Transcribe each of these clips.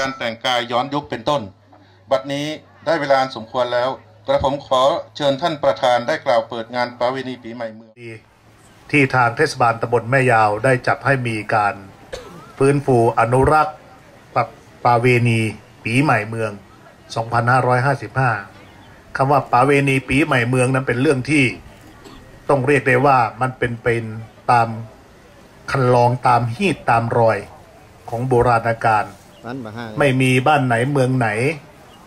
การแต่งกายย้อนยุคเป็นต้น บัดนี้ได้เวลาสมควรแล้ว กระผมขอเชิญท่านประธานได้กล่าวเปิดงานประเวณีปีใหม่เมืองที่ทางเทศบาลตำบลแม่ยาวได้จัดให้มีการฟื้นฟูอนุรักษ์ปรปรเวณีปีใหม่เมือง 2555 คำว่าประเวณีปีใหม่เมืองนั้นเป็นเรื่องที่ต้องเรียกได้ว่ามันเป็นเป็นตามคันลองตามฮีดตามรอยของโบราณกาลร้านบะห้า ไม่มีบ้านไหนเมืองไหน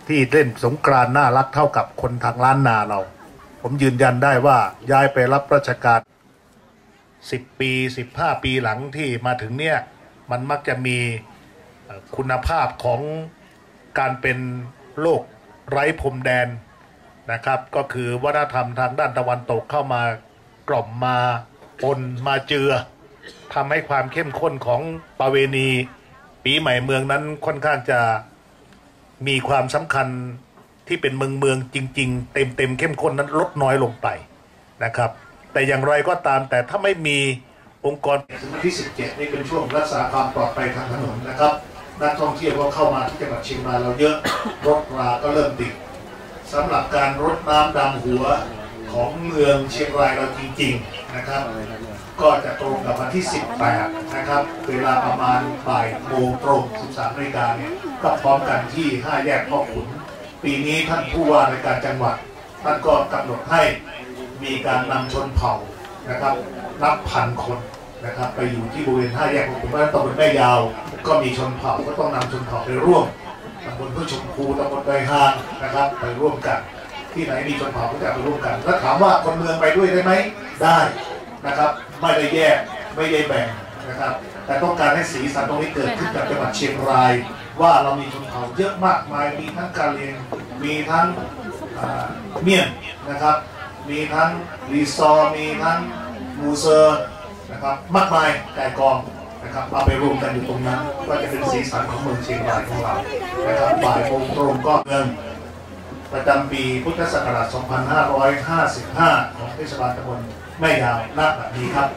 ที่เล่นสงกรานน่ารักเท่ากับคนทางล้านนาเรา ผมยืนยันได้ว่าย้ายไปรับราชการสิบปีสิบห้าปีหลังที่มาถึงเนี่ย มันมักจะมีคุณภาพของการเป็นโลกไร้พรมแดนนะครับ ก็คือวัฒนธรรมทางด้านตะวันตกเข้ามากล่อมมาปนมาเจือทำให้ความเข้มข้นของประเวณี ปีใหม่เมืองนั้นค่อนข้างจะมีความสำคัญที่เป็นเมืองเมืองจริง ๆ เต็มเต็มๆเข้มข้นนั้นลดน้อยลงไปนะครับ แต่อย่างไรก็ตามแต่ถ้าไม่มีองค์กรถึงวันที่ 17 นี่เป็นช่วงรักษาความปลอดภัยทางถนนนะครับนักท่องเที่ยวก็เข้ามาที่จังหวัดเชียงรายเราเยอะรถราก็เริ่มติดสำหรับการรดน้ำดำหัวของเมืองเชียงรายเราจริง ๆ นะครับ ก็จะตรงกับวันที่ 18 นะครับ เวลาประมาณบ่ายโมงตรง 13นาฬิกาเนี่ยก็พร้อมกันที่ 5 แยกพ่อขุน ปีนี้ท่านผู้ว่าในการจังหวัด ท่านก็กำหนดให้มีการนำชนเผ่านะครับนับพันคนนะครับไปอยู่ที่บริเวณ5แยกพ่อขุนเพราะฉะนั้นตำบลแม่ยาว ก็มีชนเผ่าก็ต้องนำชนเผ่าไปร่วมตำบลพืชชมพูตำบลใบหางนะครับ ไปร่วมกัน ที่ไหนมีชนเผ่าก็จะไปร่วมกัน แล้วถามว่าคนเมืองไปด้วยได้ไหมได้ นะครับ ไม่ได้แยกไม่ได้แบ่งนะครับ แต่ต้องการให้สีสันตรงนี้เกิดขึ้นกับจังหวัดเชียงราย ว่าเรามีชนเผ่าเยอะมากมาย มีทั้งกาเลียงมีทั้งอ่าเมียนนะครับ มีทั้งรีซอร์มีทั้งมูเซอร์นะครับมากมายไก่กองนะครับมาไปรวมกันอยู่ตรงนั้น ก็จะเป็นสีสันของเมืองเชียงรายของเรานะครับบ่ายโมงตรงก็เงินประจำปีพุทธศักราช 2555 ของเทศบาลตำบล แม่ยาวณบัดนี้ครับ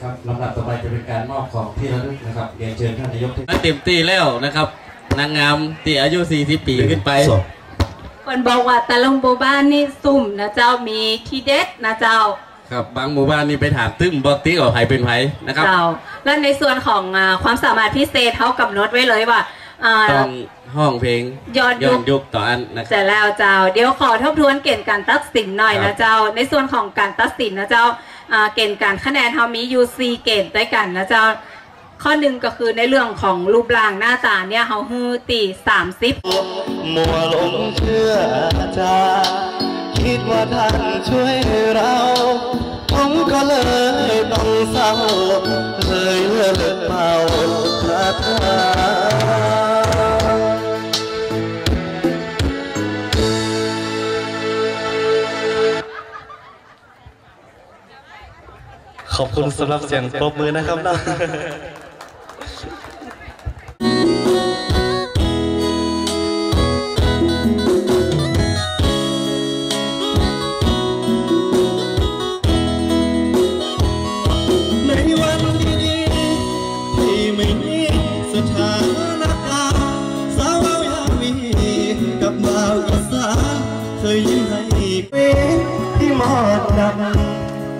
ครับลำดับต่อไปจะเป็นการมอบของที่ระลึกนะครับเรียนเชิญท่านนายกที่เต็มที่แล้วนะครับ นางงามที่อายุ 40 ปีขึ้นไปคนบอกว่าแต่ละหมู่บ้านนี่ซุ่มนะเจ้ามีทีเด็ดนะเจ้า ครับบางหมู่บ้านนี่ไปถามตึ้มบอกติ๊กออกใครเป็นไผนะครับ เจ้าและในส่วนของอ่าความสามารถพิเศษเขากำหนดไว้เลยว่าอ่า ต้องห้องเพลงย้อนยุค ยุคต่ออันนะครับเสร็จแล้วเจ้าเดี๋ยวขอทบทวนเกณฑ์การตัดสินหน่อยครันะบ เจ้า ในส่วนของการตัดสินนะเจ้าอ่าเกณฑ์การคะแนนเขามีอยู่สี่เกณฑ์ด้วยกันนะเจ้า ข้อหนึ่งก็คือในเรื่องของรูปร่างหน้าตาเนี่ยเขาฮือตีสามสิบ มัวหลงเชื่ออาจารย์ คิดว่าท่านช่วยเรา ผมก็เลยต้องเศร้า เลยเลิกเป่าคาถาขอบคุณสำหรับเสียงปรบมือนะครับนะใ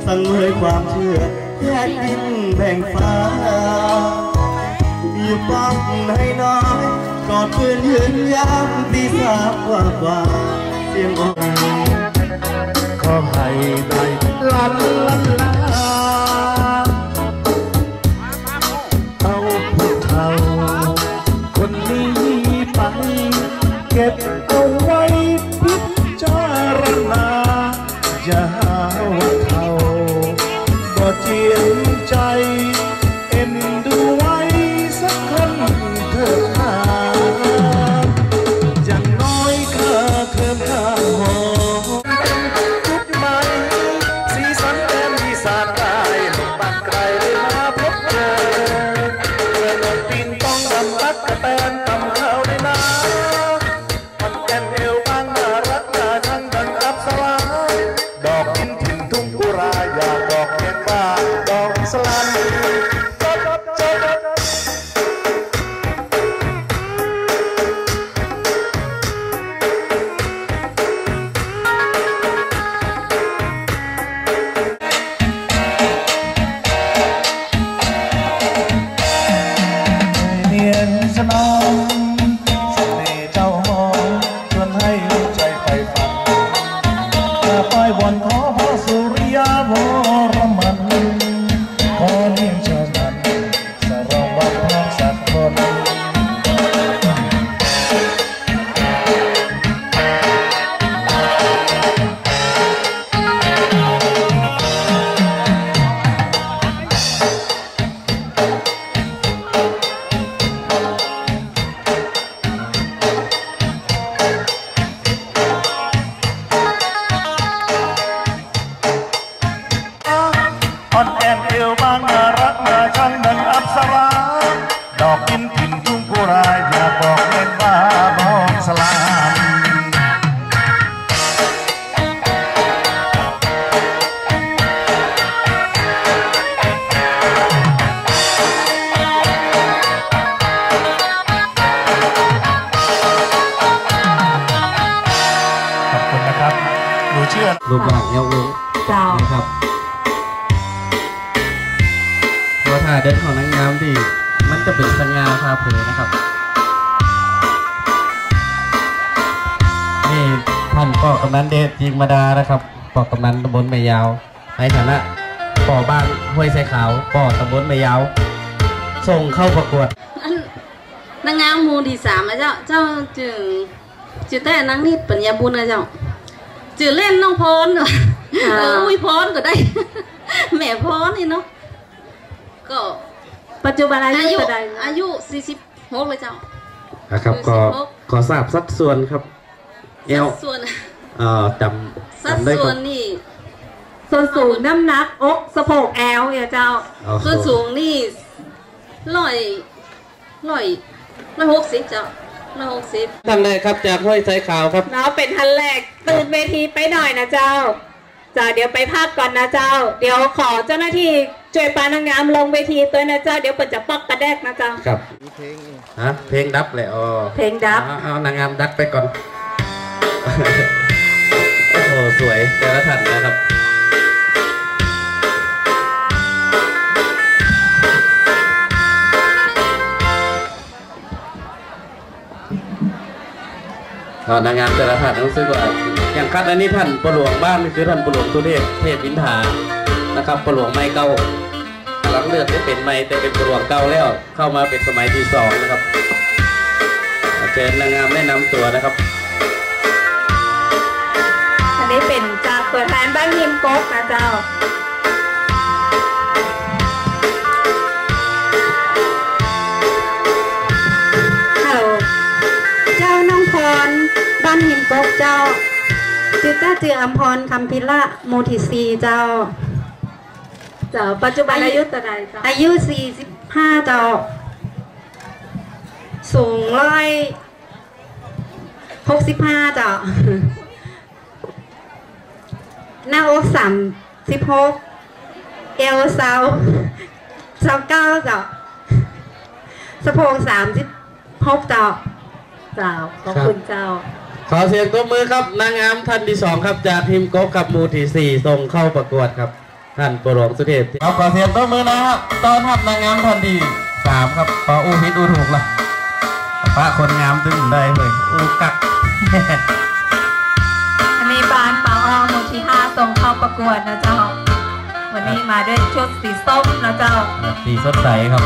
สั่งเลยความเชื่อแยกดินแบ่งฟ้าอยู่บ้านให้น้อยกอดปืนยืนยามตีสามกว่ากว่าเสียงอ่อนขอให้ได้ลันลันลาเอาผู้เฒ่าคนนี้ไปเก็บ เชื่อรูปร่างเอวอุ้งเจ้านะครับเพราะท่าเดินของนางงามที่มันจะเป็นสง่าพาเผยนะครับนี่ท่านป่อกำนันเดชจิงมาดานะครับป่อกำนันตำบลแม่ยาว ในฐานะป่อบ้านห้วยไซขาวป่อตำบลแม่ยาว ส่งเข้าประกวดอันนางงามหมูที่สามนะเจ้าเจ้าจึงจือแต่นางนิดปัญญาบุญนะเจ้า จือเล่นน้องพรก็เอออุ้ยพรก็ได้แม่พรนี่เนาะก็ปัจจุบันอาอายุยุเท่าใดอายุสี่สิบหกเลยเจ้านะครับคือก็สิบหกขอทราบสัดส่วนครับเอวส่วนเอ่อจำสัดจำได้คส่วรันบนี่ส่วนสูงน้ำหนักอกสะโพกแอลเนี่ยเจ้าอ๋อส่วนสูงนี่ร้อยร้อยร้อยหกสิบเจ้า ร้อยหกสิบท่านแรกครับจากห้วยไซขาวครับ เนาะเป็นท่านแรกตื่นเวทีไปหน่อยนะเจ้าจ้าเดี๋ยวไปพักก่อนนะเจ้า เดี๋ยวขอเจ้าหน้าที่ช่วยปานางงามลงเวทีตัวนะเจ้า เดี๋ยวเปิดจะปักกระแดกนะเจ้า ครับฮะเพลงดับเลยอ๋อเพลงดับเอาเอานางงามดักไปก่อน โอ้โหสวยแต่ละท่านนะครับ นางงามแต่ละท่านรู้สึกว่าอย่างคัดอันนี้ท่านประหลวงบ้านคือท่านประหลวงสุเทพเทพอินทานะครับประหลวงไม้เก่าหลังเลือกได้เป็นไม้แต่เป็นประหลวงเก่าแล้ว เข้ามาเป็นสมัยที่สองนะครับเชิญนางงามแนะนำตัวนะครับอันนี้เป็นจากตัวแทนบ้านฮิมก๊กนะเจ้า พรบ้านหิมกกเจ้าจือเจ้าจืออัมพรคำพิละโมทิซีเจ้า เจ้าปัจจุบันอายุเท่าใดเจ้าอายุ45เจ้า สูงร้อยหกสิบห้าเจ้า หน้าอกสามสิบหกเอวสาวสาวเก้าเจ้าสะโพกสามสิบหกเจ้า เจ้าขอบคุณเจ้า ขอเสียงตบมือครับนางงามท่านที่สองครับจากทีมโก๊กกับหมูที่สี่ส่งเข้าประกวดครับ ท่านประหลวงสุเทพเอาขอเสียงตบมือนะครับต้อนรับนางงามท่านที่สามครับพออู้ผิดอู้ถูกละปะคนงามตึงได้เลยอู้กักอันนี้บ้านปาอ้อหมูที่ห้าส่งเข้าประกวดนะเจ้า วันนี้มาด้วยชุดสีส้มนะเจ้า สีสดใสครับ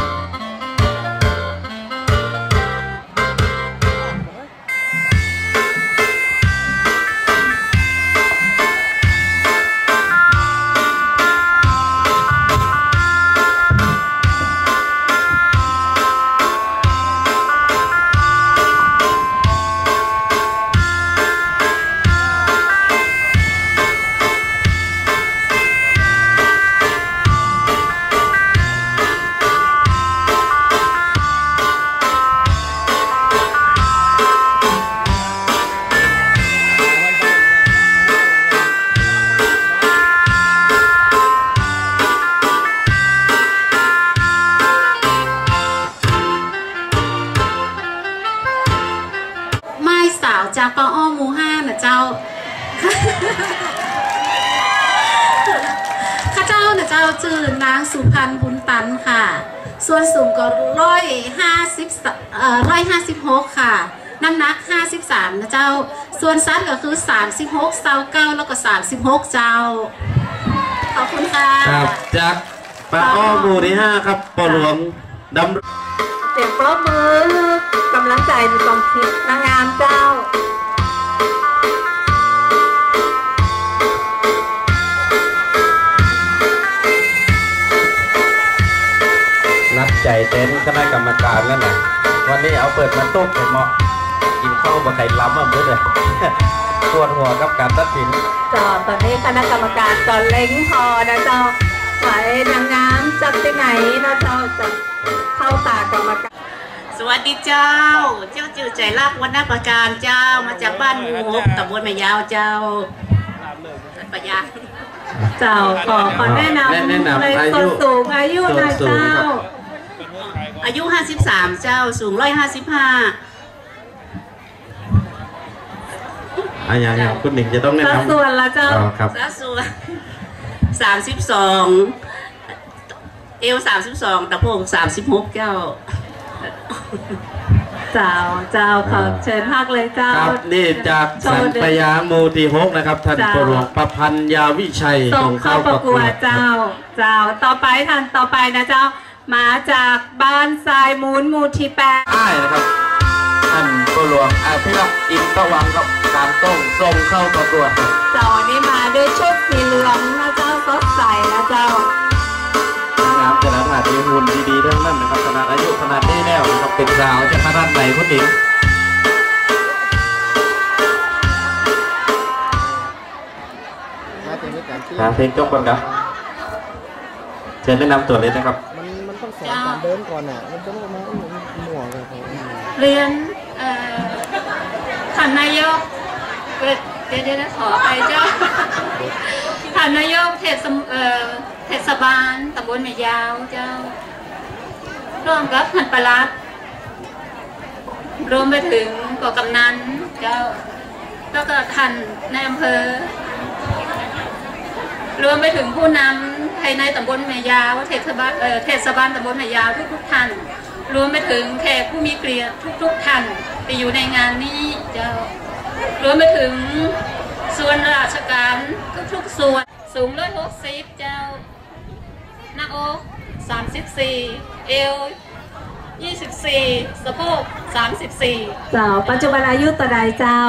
ค่ะ น้ำหนักห้าสิบสามนะเจ้า ส่วนซัดก็คือสามสิบหกเซาเก้าแล้วก็สามสิบหกเจ้า ขอบคุณค่ะครับจากปะอ้อหมูที่ห้าครับประหลวงดำเสียงปรบมือกำลังใจในกองทิพนางงามเจ้านัดใจเต้นคณะกรรมการนั่นนะ วันนี้เอาเปิดมาต้มให้เหมาะกินข้าวบะไข่ล้ำอะมื้อเลยปวดหัวกับการตัดสินเจ้าตอนนี้คณะกรรมการก็เล็งพอนะเจ้าฝ่ายนางงามจากที่ไหนนะเจ้าจะเข้าตากรรมการสวัสดีเจ้า เจ้าจือใจรักวันนาประการเจ้ามาจากบ้านหมูหกตำบลแม่ยาวเจ้าปัญญาเจ้าขอขอแนะนแนะนำำในอายุส่วนสูงอายุหน่อยส่วนสูงเจ้าครับ อายุ 53 เจ้าสูง155อะอย่างอย่างคุณหนิงจะต้องแนะสัดนำส่วนละเจ้า อ๋อครับ สัดส่วน32เอว32ตะโพก36เจ้า เจ้า เจ้าขอเชิญภาคเลยเจ้าครับนี่จากสันปยามูทีหกนะครับ ท่านเจ้า ประหลวงประพันธ์ยาวิชัยส่งเข้าประกวดเจ้า เจ้า ต่อไปท่านต่อไปนะเจ้า มาจากบ้านทรายมูลหมูที่แปดอ้ายนะครับท่านประหลวงอภิรักษ์อินตะวังครับการต้องส่งเข้าประกวดครับเจ้านี่มาด้วยชุดสีเหลืองนะเจ้าสดใสนะเจ้านางงามแต่ละท่านมีหุ่นดีๆทั้งนั้นนะครับขนาดอายุขนาดนี้แล้วนะครับเป็นสาวจะขนาดไหนคุณหนิงหาเพลงจบก่อนครับเชิญแนะนำตัวเลยนะครับมันมันต้อง สอนการเดินก่อนอะมันจะไม่มาหมวกันครับเรียนเอ่อท่านนายกเดี๋ยวเดี๋ยวขอไปเจ้าท่านนายกเทศเอ่อเทศบาลตำบลแม่ยาวเจ้า ร่วมกับท่านประหลัดรวมไปถึงกกำนันเจ้า แล้วก็ท่านในอำเภอรวมไปถึงผู้นำ ภายในตำบลแม่ยาวเทศบาลเทศบาลตำบลแม่ยาวทุกๆท่าน รวมไปถึงแขกผู้มีเกียรติทุกๆท่านที่อยู่ในงานนี้เจ้ารวมไปถึงส่วนราชการทุกๆส่วนสูงร้อยหกสิบเจ้าหน้าอกสามสิบสี่เอวยี่สิบสี่สะโพกสามสิบสี่เจ้าปัจจุบันอายุต่อใดเจ้า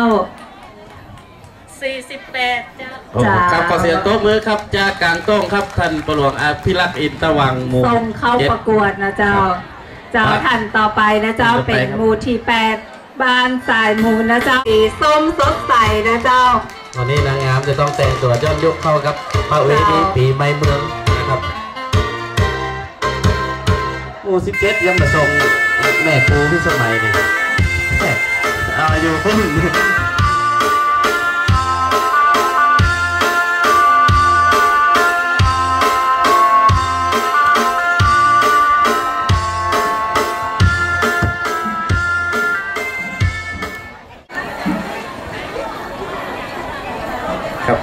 สี่สิบแปดเจ้าโอ้โหครับขอเสียงโต๊ะมือครับจากกลางโต้งครับท่านประหลวงอภิรักษ์อินตะวังหมู่ส่งเข้าจ็ด ประกวดนะเจ้า เจ้าครับท่านต่อไปนะเจ้าต่อไปเป็นครับหมูที่แปดบ้านสายมูลนะเจ้าสีส้มสดใสนะเจ้าวันนี้นางงามจะต้องแต่งตัวย้อนยุคเข้ากับพระเวทีปีใหม่เมืองนะครับหมู่สิบเจ็ดยังมาส่งแม่ครูพิสมัยนี่แม่เอาอยู่พุ่น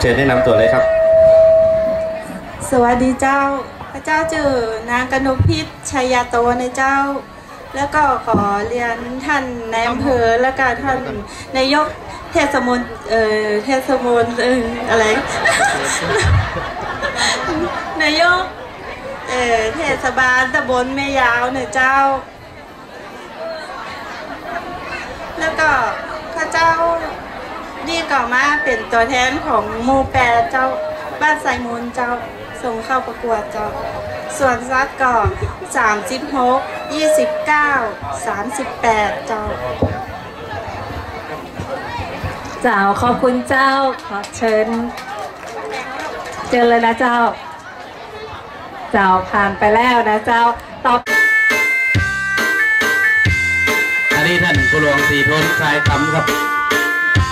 เชิญแนะนำตัวเลยครับ สวัสดีเจ้า พระเจ้าจือนางกนกพิษชัยยาโตในเจ้า แล้วก็ขอเรียนท่านในายอำเภอแล้วก็ท่านนายกเทศมนเอ่อเทศมนเอ่ออะไร นายกเอ่อเทศบาลตำบลแม่ยาวเนี่ยเจ้า แล้วก็พระเจ้า นี่ก็มาเป็นตัวแทนของมูแปดเจ้าบ้านไซมูลเจ้าส่งเข้าประกวดเจ้า ส่วนซัดก็สามสิบหกยี่สิบเก้าสามสิบแปดเจ้า เจ้าขอบคุณเจ้าขอเชิญ เจอเลยนะเจ้า เจ้าผ่านไปแล้วนะเจ้าตอบอันนี้ท่านผู้หลวงสีทนคลายคำครับ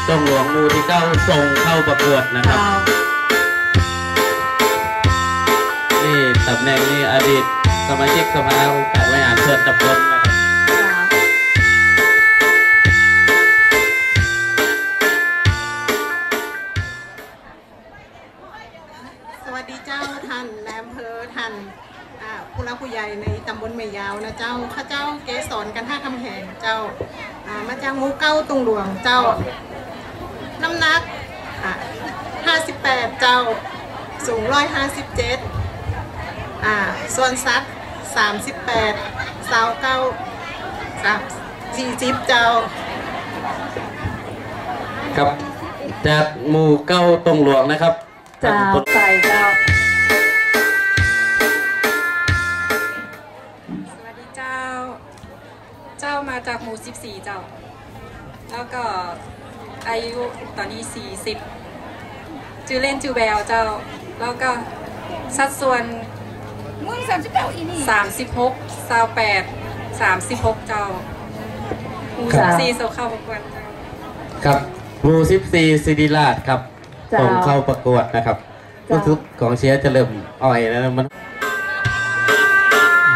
ต้องหลวงหมูที่เก้าส่งเข้าประกวดนะครับ นี่ตำแหน่งนี้อดีตสมาชิกสภาองค์การบริหารส่วนตำบลนะครับสวัสดีเจ้าท่านนายอำเภอท่านอ่าผู้รักผู้ใหญ่ในตำบลแม่ยาวนะเจ้าข้าเจ้าเกสรกันท่าคำแหงเจ้าอ่ามาจากหมูเก้าตุงหลวงเจ้า น้ำหนักอ่า58 เจ้าสูง157อ่าส่วนซัด38สาวเก้าสามสี่สิบเจ้า ครับจากหมู่เก้าตรงหลวงนะครับเจ้าใส่เจ้า สวัสดีเจ้า เจ้ามาจากหมู่14เจ้า แล้วก็อายุตอนนี้40 ชื่อเล่นชื่อแววเจ้า แล้วก็สัดส่วนสามสิบเก้าอีนี่สามสิบหกสาวแปดสามสิบหกเจ้าหมู่สิบสี่โซเข้าประกวดเจ้าครับหมู่สิบสี่สิริราชครับจ้าส่งเข้าประกวดนะครับจ้ารู้สึกของเชียร์จะเริ่มอ่อยแล้วนะมัน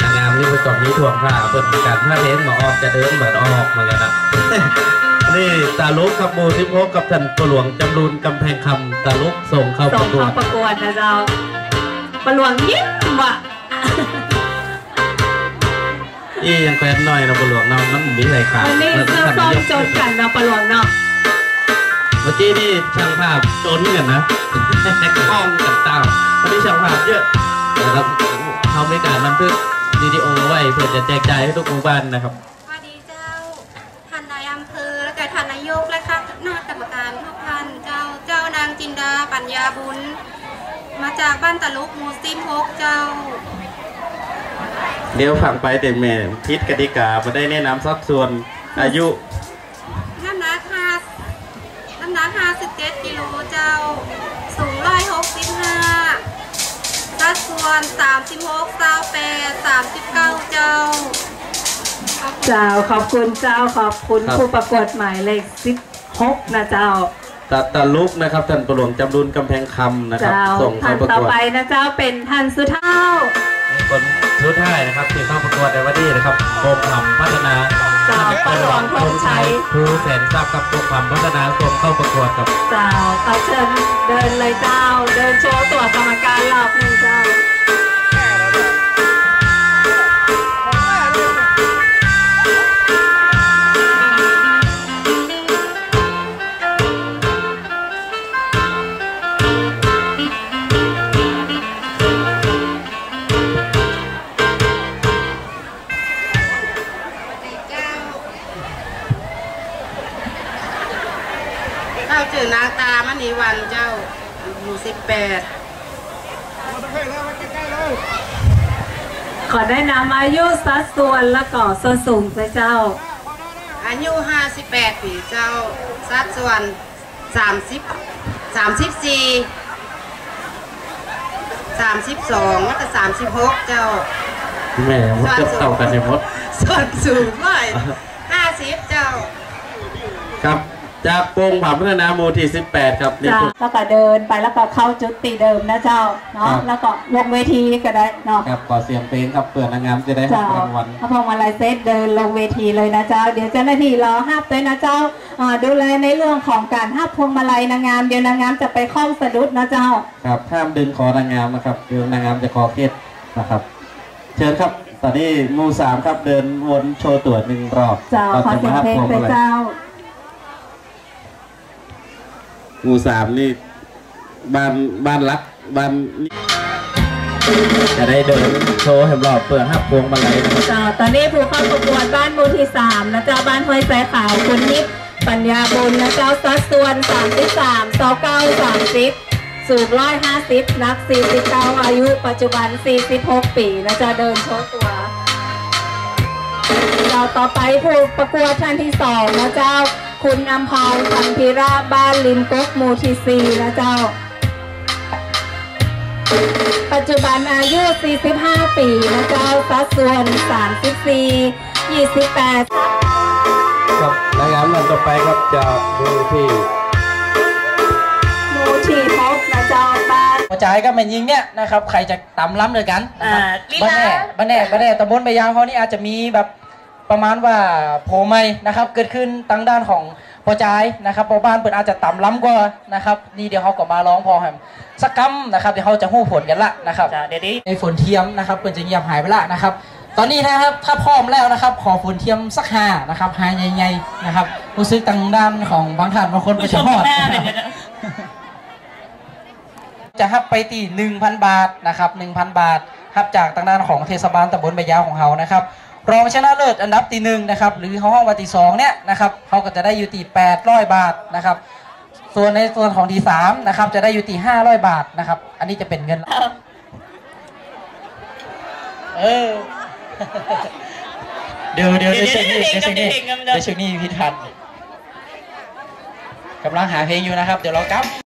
นางงามนี่ประกอบนี้ถ่วงผ้าเปิดการถ้าเทนหมอออกจะเดินเหมือนออกเหมือนกันนะ นี่ตาลุกครับหมู่สิบหกกับท่านประหลวงจำรูนกำแพงคำตาลุกส่งเข้าปส่งระกวเข้าดประกวดนะเจ้าประหลวงยิ้มว่ะอียังแควนหน่อยนะประหลวงน้องน้ำมีอะไรขาดวันนี้เสื้อส้มจนกันเราประหลวงเนาะเมื่อกี้นี่ช่างภาพจนกันนะกล้องกับเต่าวันนี้ช่างภาพเยอะนะครับเขาไม่การบันทึกวิดีโอไว้เพื่อจะแจกจ่ายให้ทุกหมู่บ้านนะครับ ญญาบุญ มาจากบ้านตะลุกหมูซิมฮกเจ้า เดี๋ยวฝังไปแต่แม่ทิศกติกามาได้แนะนำสัดส่วนอายุ น้ำหนักห้าน้ำหนักห้าสิบเจ็ดกิโลเจ้า สูงร้อยหกสิบห้าสัดส่วนสามสิบหกสาวแปดสามสิบเก้าเจ้าเจ้าขอบคุณเจ้าขอบคุณครับ ผู้ประกวดหมายเลขสิบหกนะเจ้า ตาตาลุกนะครับท่านประหลวงจำรุนกำแพงคำนะครับ เจ้าส่งท่าเข้านประต่อกวดไปนะเจ้าเป็นท่านสุดท้ายคนชุดท้ายนะครับที่เข้าประกวดในวันนี้นะครับกรมคำพัฒนาเจ้าประหลวงธงชัยครูแสนทราบกับกรมคำพัฒนาส่งเข้าประกวดกับ เจ้าเอาเชิญเดินเลยเจ้า เดินโชว์ตัวกรรมการรอบหนึ่ง สัดส่วนและก็ส่วนสูงด้วยเจ้า อายุ 58 ปีเจ้า สัดส่วน 30 34 32แล้วก็36 เจ้า แม่มดจะเต่ากันในมดส่วนสูงร้อย50 เจ้า ครับ จากโปงผับพัฒนาหมู่ที่ 18 ครับนี่จ้าคือ แล้วก็เดินไปแล้วก็เข้าจุดตีเดิมนะเจ้าเนาะครับ แล้วก็ลงเวทีก็ได้เนาะครับขอเสียงเพลงครับเปิดนางงามจะได้เจ้ารับรางวัล พระพรหมาลัยเซตเดินลงเวทีเลยนะเจ้า เดี๋ยวเจ้าหน้าที่รอห้าบด้วยนะเจ้าอ่าดูแลในเรื่องของการห้าบพวงมาลัยนางงามเดี๋ยวนางงามจะไปคล้องสะดุดนะเจ้า ครับห้ามดึงคอนางงามนะครับเดี๋ยวนางงามจะคอเคล็ดนะครับ เชิญครับ ตอนนี้หมู่สามครับเดินวนโชว์ตัวหนึ่งรอบเจ้าเราขอจะเสียงมาเพลงพวงไปมาลัยเจ้า หมู่สามนี่บ้านบ้านรักบ้านจะได้เดินโชว์ให้รอบเปิดห้าพวงมาลัยนะเจ้าตอนนี้ผู้เข้าประกวดบ้านหมูที่สามนะเจ้าบ้านห้วยสายขาวคุณนิดปัญญาบุญนะเจ้าสัดส่วนสามสิบสามต่อเก้าสามสิบสูงร้อยห้าสิบนักสี่สิบเก้าอายุปัจจุบันสี่สิบหกปีนะเจ้าเดินโชว์ตัวเราต่อไปผู้ประกวดท่านที่สองนะเจ้า คุณอำพรพันธิราบ้านลิมกกหมูทีซีนะเจ้า ปัจจุบันอายุ 45 ปีนะเจ้าสัดส่วน 34 28ครับนางงามลำต่อไปครับจะดูที่หมูทีพบนะเจ้าบ้านหัวใจก็แม่นยิงเนี่ยนะครับ ใครจะตำล้ำเลยกันนะครับอ่าลีลาบ้านแน่บ้านแน่บ้านแน่ตำบลใบยางเขานี่อาจจะมีแบบ ประมาณว่าโผล่ไม่นะครับ เกิดขึ้นตั้งด้านของพอใจายนะครับพอบ้านเปิดอาจจะต่ำล้ำกว่านะครับ นี่เดี๋ยวเขาก็มาร้องพอแฮมสักกำนะครับเดี๋ยวเขาจะหู้ผลกันละนะครับเดี๋ยวนี้ในฝนเทียมนะครับเปิดจะเงียบหายไปละนะครับ ตอนนี้นะครับถ้าพร้อมแล้วนะครับ ขอฝนเทียมสักหานะครับหายใหญ่ๆนะครับรู้สึกตั้งด้านของบางท่านบางคนไปชอบจะฮับไปตี1,000บาทนะครับ1,000บาทฮับจากทางด้านของเทศบาลตำบลใบยาวของเรานะครับ รองชนะเลิศอันดับที่หนึ่งนะครับหรือเขาห้องวัติสองเนี่ยนะครับเขาก็จะได้อยู่ตี800 บาทนะครับ ส่วนในส่วนของทีสามนะครับจะได้อยู่ตี500 บาทนะครับ อันนี้จะเป็นเงินเออเดี๋ยวเดี๋ยวเดี๋ยวเช็คนี่เดี๋ยวเช็คนี่เดี๋ยวเช็คนี่พี่ทันกำลังหาเพลงอยู่นะครับ เดี๋ยวเรากลับ